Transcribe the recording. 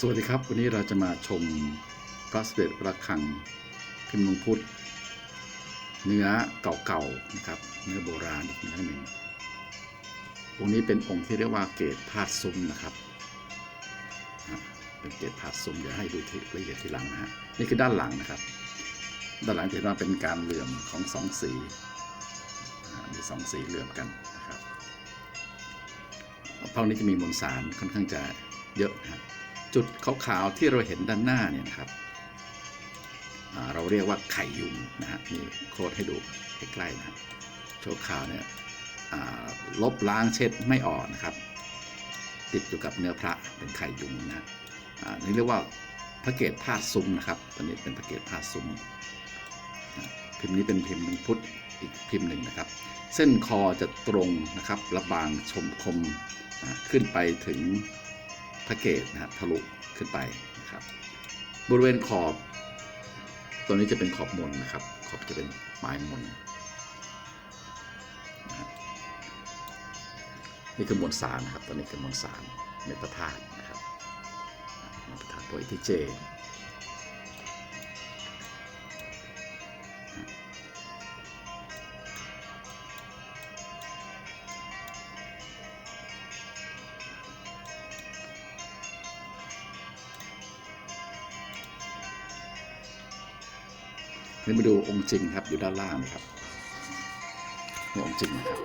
สวัสดีครับ วันนี้เราจะมาชมพระสเด็จระฆังพิมพ์หลงพุทธเนื้อเก่าๆนะครับ เนื้อโบราณอีกเนื้อหนึ่งองค์นี้เป็นองค์ที่เรียกว่าเกตพาดซุ้มนะครับ เป็นเกตพาดซุ้มเดี๋ยวให้ดูทีละเอียดทีหลังนะฮะนี่คือด้านหลังนะครับ ด้านหลังจะเห็นว่าเป็นการเหลื่อมของสองสีมีสองสีเหลื่อมกันนะครับเพราะนี้จะมีมวลสารค่อนข้างจะเยอะนะครับ จุดขาวๆที่เราเห็นด้านหน้าเนี่ยนะครับเราเรียกว่าไข่ยุงนะฮะนี่โคดให้ดูใกล้ๆนะโชว์ขาวเนี่ยลบล้างเช็ดไม่ออกนะครับ ติดอยู่กับเนื้อพระเป็นไข่ยุงนะอ่านี่เรียกว่าพระเกศพาดซุ้มนะครับตัวนี้เป็นพระเกศพาดซุ้มพิมพ์นี้เป็นพิมพ์พุทธอีกพิมพ์หนึ่งนะครับ เส้นคอจะตรงนะครับระบางชมคมขึ้นไปถึง พระเกตนะครับทะลุขึ้นไปนะครับ บริเวณขอบ ตัวนี้จะเป็นขอบมนนะครับ ขอบจะเป็นปลายมนนี่คือมวลสารนะครับตอนนี้คือมวลสารเม็ดพระธาตุนะครับเม็ดพระธาตุตัวอิที่เจ นี่มาดูองค์จริงครับอยู่ด้านล่างนะครับนี่องค์จริงนะครับ